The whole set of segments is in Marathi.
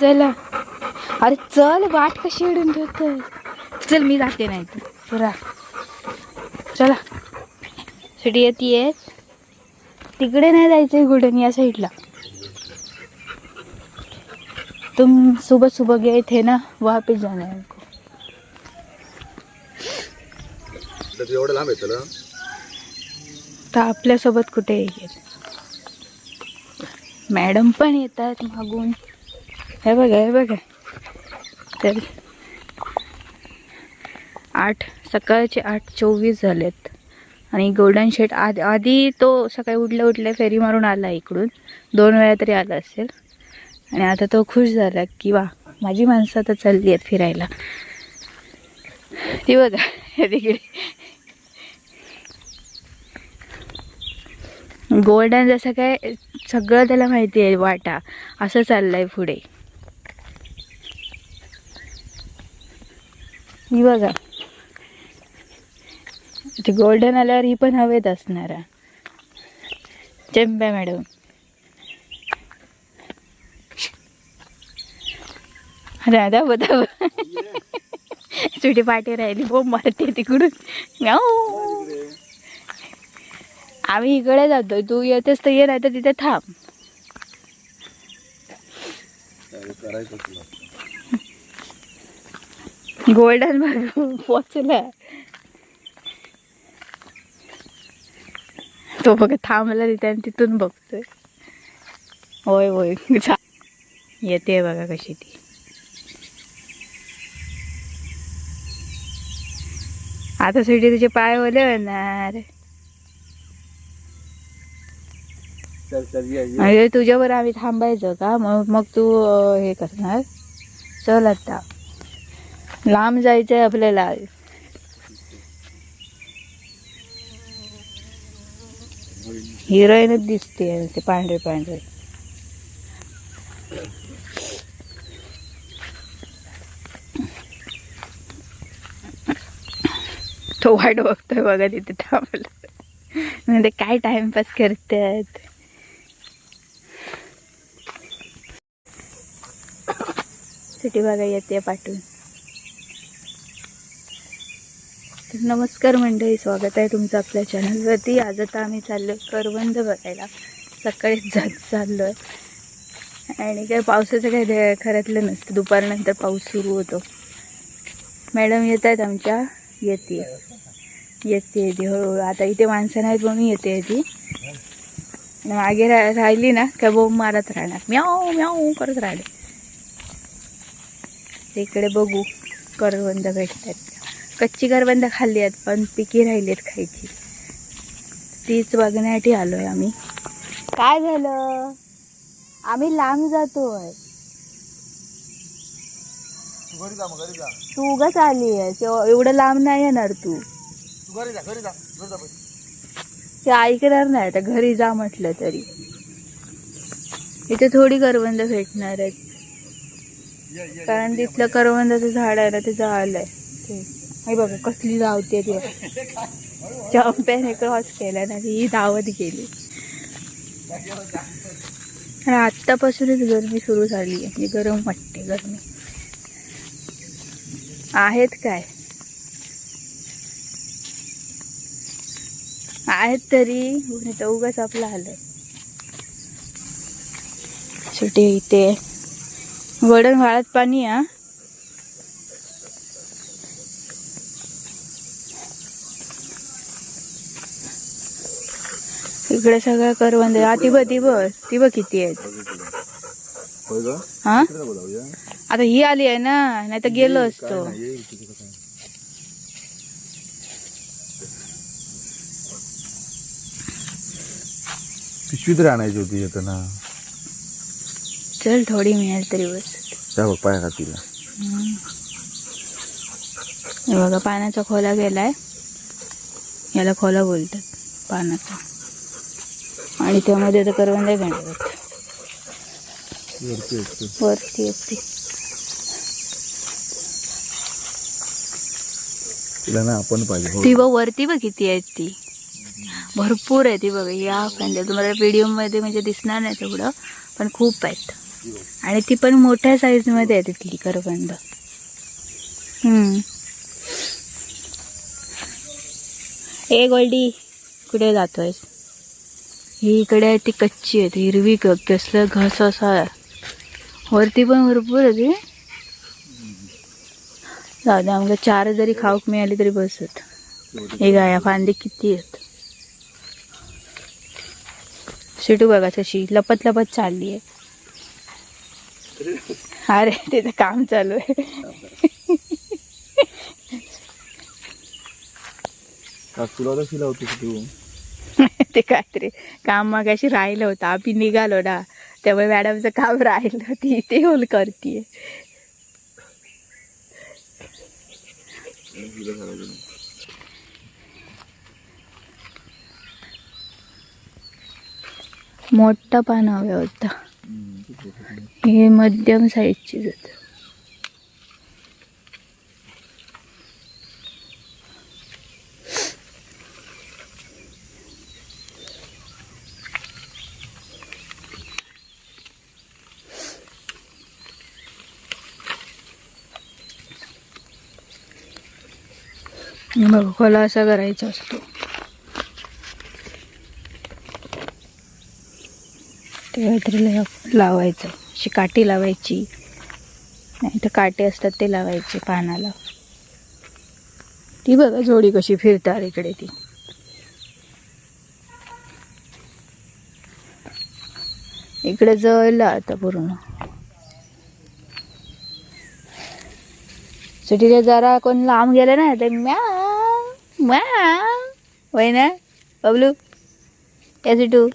चला अरे चल वाट कशी इडून ठेवतोय? चल मी जाते नाही तू चला. चला. सिटी येते तिकडे नाही जायचंय कुठे या साईडला. तुम सुबह सुबह गए थे ना वापस जाना है हमको. तर एवढं लांब येतं ना? तर आपल्यासोबत कुठे येईल? मॅडम पण येतात मागून. हे बघा हे बघा. तर आठ सकाळचे आठ चोवीस झालेत. आणि गोल्डन शेट आधी आधी तो सकाळी उठल्या उठल्या फेरी मारून आला इकडून. दोन वेळा तरी आला असेल. आणि आता तो खुश झाला की वा माझी माणसं आता चालली आहेत फिरायला. ती बघा हे तिकडे. गोल्डन जसं काय सगळं त्याला माहिती आहे वाटा. असं चाललं आहे पुढे. ही बघा. ते गोल्डन आल्यावर ही पण हवेत असणार चेंब्या मॅडम. राधा बदा सुटी पाठी राहिली. हो, बोंब मारते तिकडून. म्याऊ. आम्ही इकडे जातो तू येतेस तर ये नाही तर तिथे थांब. करायचं गोल्डन बघ पोचला तो बघ थांबला तिथे आणि तिथून बघतोय. होय होय. येते बघा कशी ती. आता सुटी तुझे पाय ओले होणार चल चल ये ये. म्हणजे तुझ्यावर आम्ही थांबायचं का? मग मग तू हे करणार. चल आता. लांब जायचंय आपल्याला. हिरोईनच दिसते ते पांढरे पांढरे. तो वाट बघतोय बघा तिथे थांबला. म्हणजे काय टाइमपास करतात. सिटी बघा येते पाठवून. तर नमस्कार मंडळी स्वागत आहे तुमचं आपल्या चॅनलवरती. आज आता आम्ही चाललो करवंद बघायला. सकाळीच जात चाललो आहे आणि काय पावसाचं काही खऱ्यातलं नसतं. दुपारनंतर पाऊस सुरू होतो. मॅडम येत आहेत आमच्या. येते. येते ती हळूहळू हो, आता इथे माणसं नाहीत म्हणून येते ती मागे रा राहिली ना काय बोंब मारत राहणार. म्याऊ म्याऊ करत राहिले. इकडे बघू करवंद भेटतात. कच्ची करवंद खाल्ली आहेत पण पिकी राहिली आहेत खायची. तीच बघण्यासाठी आलो आहे आम्ही. काय झालं? आम्ही लांब जातोय. तू घरी जा मग घरी जा. तू उगाच आली आहे एवढं लांब नाही येणार तू. तू घरी जा घरी जा. घरी जा पहिले. ते ऐकणार नाही आता घरी जा म्हटलं तरी. इथे थोडी करवंद भेटणार आहेत. ये ये कारण तिथलं करवंदाचं झाड आहे ना ते झालंय ते हे बघा कसली धावते ती. चंप्याने क्रॉस केला ना ही धावत गेली. आणि आत्तापासूनच गरमी सुरू झाली आहे. म्हणजे गरम वाटते गरमी. आहेत काय? आहेत तरी उगाच आपलं आलं शेवटी इथे वडण वाळत पाणी हा. इकडे सगळं करवंद ती बघ ती बघ ती बघ किती आहेत. हा? आता ही आली आहे ना नाही तर गेलो असतो. नाही, येईल तिथे काय. पिशवी तरी आणायची होती येताना चल थोडी मिळेल तरी बस. बघ पाया खातीला हे बघा पाण्याचा खोला गेलाय. याला खोला बोलतात पाण्याचा आणि त्यामध्ये तर करवंद घेणार वरती ना आपण पाहिजे. हो. ती बघ वरती बघ किती आहेत ती. भरपूर आहे ती बघ. या फांद्या तुम्हाला व्हिडिओमध्ये म्हणजे दिसणार नाही तेवढं पण खूप आहेत. आणि ती पण मोठ्या साईजमध्ये आहे तिथली करवंद. हम्म. ए गोल्डी कुठे जातोयस? ही इकडे आहे ती कच्ची आहे ती हिरवी ग कसलं घस असा वरती पण भरपूर आहे ती. जाऊ दे आम्हाला चार जरी खाऊक मिळाली तरी बसत. हे गाया फांदी किती आहेत. सिटू बघा तशी लपत लपत चालली आहे. अरे तिचं काम चालू आहे. तुला ते काहीतरी काम मग अशी राहिलं होतं. आम्ही निघालो ना. त्यामुळे मॅडमचं काम राहिलं ती ते होल करतीये. मोठं पान हवं होता. हे मध्यम साईजचीच होतं. आणि मग खोला असा करायचा असतो. ते काहीतरी लावायचं अशी काठी लावायची. नाही तर काटे असतात ते लावायचे पानाला. ती बघा जोडी कशी फिरतात इकडे ती. इकडे जळलं आता पूर्ण. सिटीला जरा कोण लांब गेलं ना ते म्या म्या होय ना बबलू या टू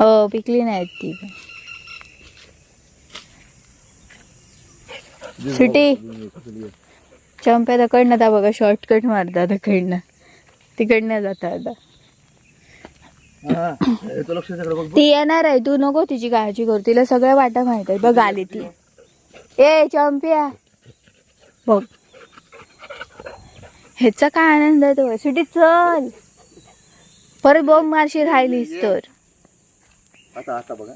हो पिकली नाही ती पण सुटी चंप्या तकडनं आता बघा शॉर्टकट मारता तकडनं तिकडनं जाता आता. ती येणार आहे तू नको तिची काळजी करू. तिला सगळ्या वाटा माहीत आहे बघ आली ती. ए चंपिया. बघ. ह्याचा काय आनंद आहे तो? सुटी चल. परत बॉम्ब मारशी राहिलीस तर. आता आता बघा.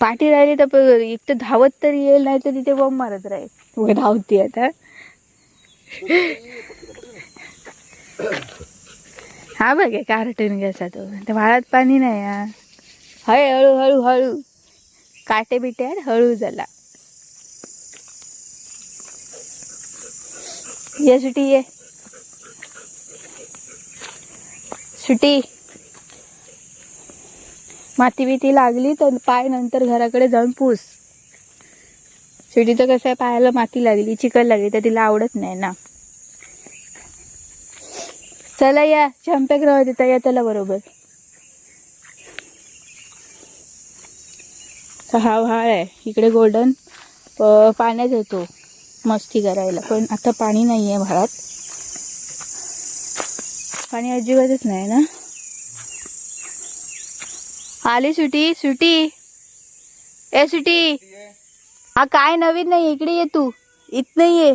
पाठी राहिली तर एक तर धावत तरी येईल नाही तर तिथे बॉम्ब मारत राहील. धावती आता. हा बघ कार्टून कसा तो. त्या वाळात पाणी नाही हा. हळे हळू हळू हळू काटे बिटे हळू झाला ये सुटी ये सुटी माती बिती लागली तर पाय नंतर घराकडे जाऊन पूस सुटीचं कसं आहे पायाला माती लागली चिकन लागली तर तिला आवडत नाही ना चला या चंपेग्रह देता या त्याला बरोबर हा व्हाळ आहे इकडे गोल्डन पाण्यात येतो मस्ती करायला पण आता पाणी नाही आहे भाळात पाणी अजिबातच नाही ना? आली सुटी सुटी. ए सुटी. हा काय नवीन नाही इकडे ये तू. इथं नाही ये